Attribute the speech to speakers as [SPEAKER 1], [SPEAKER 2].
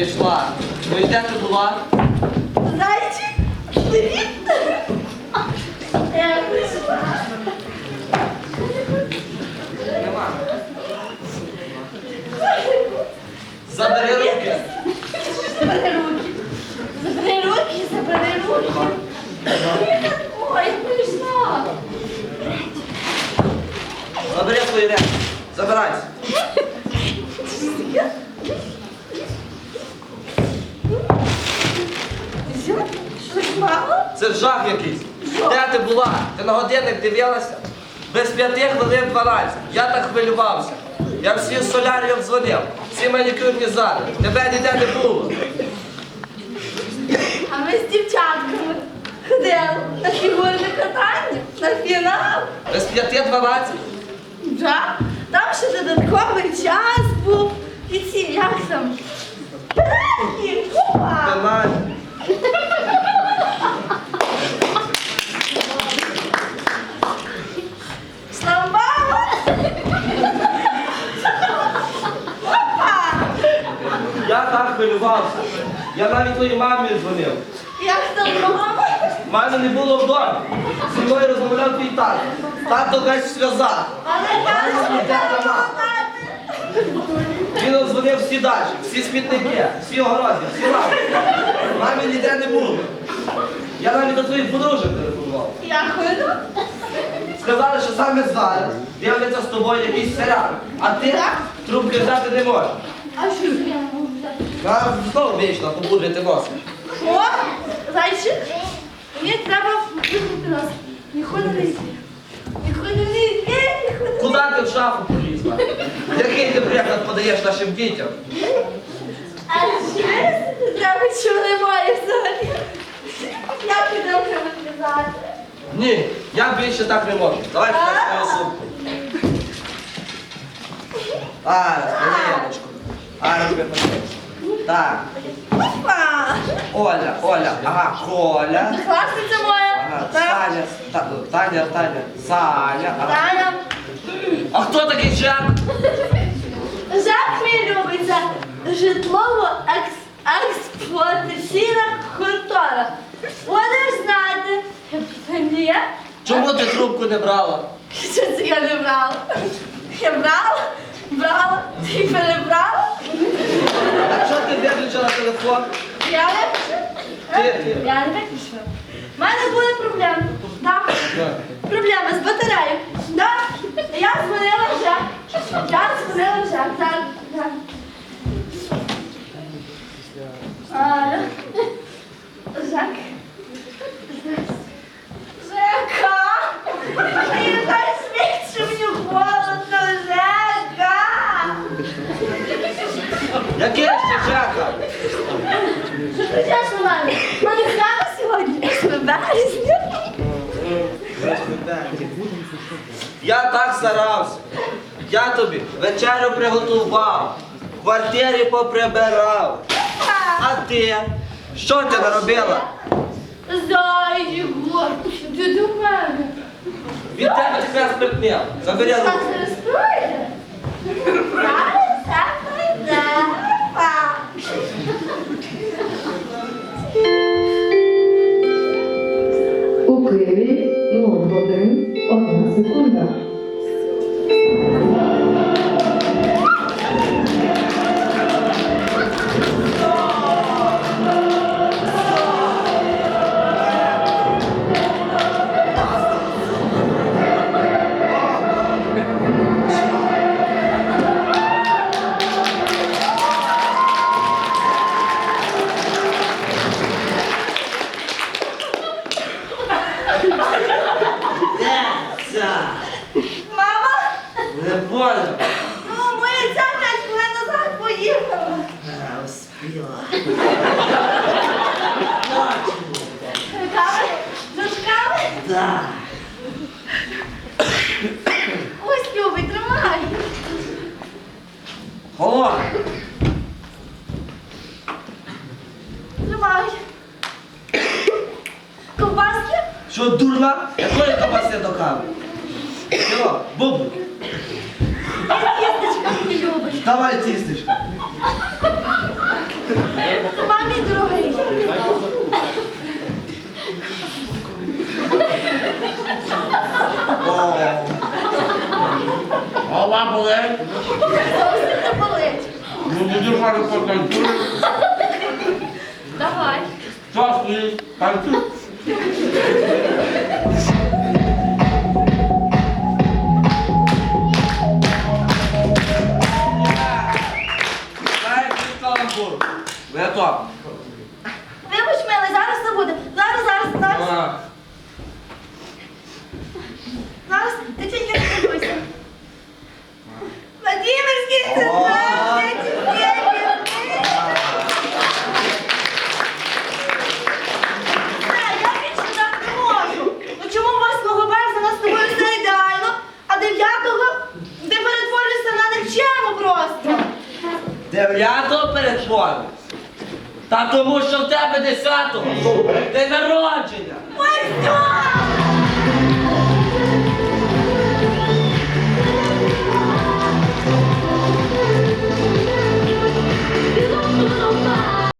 [SPEAKER 1] де ти була?
[SPEAKER 2] Зайчик, привіт! Я прийшла.
[SPEAKER 1] Нема. Забери руки.
[SPEAKER 2] Забери руки. Забери руки, забери руки. Ой, прийшла.
[SPEAKER 1] Забери свої речі. Забирайся. Це жах якийсь. Де ти була? Ти на годинник дивилася? Без п'яти хвилин 12. Я так хвилювався. Я всім соляріям дзвонив, всі манікюрні зали. Тебе ніде не було.
[SPEAKER 2] А ми з дівчатками ходили на фігурне катання, на фінал.
[SPEAKER 1] Без п'яти 12.
[SPEAKER 2] Да? Там ще додатковий час був. І ці, як там?
[SPEAKER 1] Я так хвилювався. Я навіть твоїй мамі дзвонив.
[SPEAKER 2] Як там мама?
[SPEAKER 1] Мене не було вдома. Зі мною розмовляв твій тато. Тато весь в сльозах.
[SPEAKER 2] Але там не
[SPEAKER 1] Він дзвонив всі дачі, всі смітники, всі огороди, всі лавки. Мамі ніде не було. Я навіть до твоїх подружок телефонував.
[SPEAKER 2] Я ходу.
[SPEAKER 1] Сказали, що саме зараз дивляться з тобою якийсь серіал, а ти трубки взяти не можеш.
[SPEAKER 2] А що можу
[SPEAKER 1] знову вічно побуджити носом.
[SPEAKER 2] О, зайчик, мені треба вимкнути нас. Нікуди не йди. Нікуди не йди, не
[SPEAKER 1] Куди ти в шафу полізла? Який ти приклад подаєш нашим дітям?
[SPEAKER 2] А ще треба, що немає взагалі. Я піду приватизати.
[SPEAKER 1] Ні, я більше так не можу. Давай тепер свою сумку. А, Яночку. А, роби подивись. Так,
[SPEAKER 2] Опа!
[SPEAKER 1] Оля, Оля, ага, Коля.
[SPEAKER 2] Класниця моя.
[SPEAKER 1] Ага,
[SPEAKER 2] Так.
[SPEAKER 1] Таня, Та- Таня, Таня, Саня. Ага.
[SPEAKER 2] Таня.
[SPEAKER 1] А хто такий Жак?
[SPEAKER 2] Жак мій любиться. Житлово-експлуатаційна контора. Будеш знати. Ні?
[SPEAKER 1] Чому ти трубку не брала?
[SPEAKER 2] Що це я не брала? Я брала, брала, ти перебрала.
[SPEAKER 1] А чого ти виключила телефон?
[SPEAKER 2] Я не
[SPEAKER 1] Ти- ти-
[SPEAKER 2] Я не виключила. У мене були проблеми. Так. Проблеми з батареєю. Да. Я дзвонила вже. Я дзвонила вже. Так, так. Алло. Жак. Жека. Мені так сміх, що мені холодно, Жека.
[SPEAKER 1] Яке ще Жака?
[SPEAKER 2] Що кричаш на мене? У мене свято сьогодні. 8 березня.
[SPEAKER 1] Я так старався. Я тобі вечерю приготував, квартирі поприбирав. А ти? Що ти наробила?
[SPEAKER 2] Зайчику, ти до мене.
[SPEAKER 1] Від тебе тепер спиртнив. Забери руку.
[SPEAKER 2] зараз пройде. Зараз так пройде.
[SPEAKER 1] Не больно.
[SPEAKER 2] ну моя ця п'ять хвилин назад поїхала. Кави? Дочками?
[SPEAKER 1] Да.
[SPEAKER 2] Ось, любий, тримай.
[SPEAKER 1] О,
[SPEAKER 2] Тримай. Ковбаски?
[SPEAKER 1] що дурна? Якої кабаси до кави? Що, бублик, Давай тістечко.
[SPEAKER 2] Мамі
[SPEAKER 1] другий.
[SPEAKER 2] Голова болить. Зовсім не болить. Ну, будеш гарно потанцюєш. Давай. Що стоїть? Танцюй.
[SPEAKER 1] земляком перетворив. Та тому що в тебе десятого. Ти народження.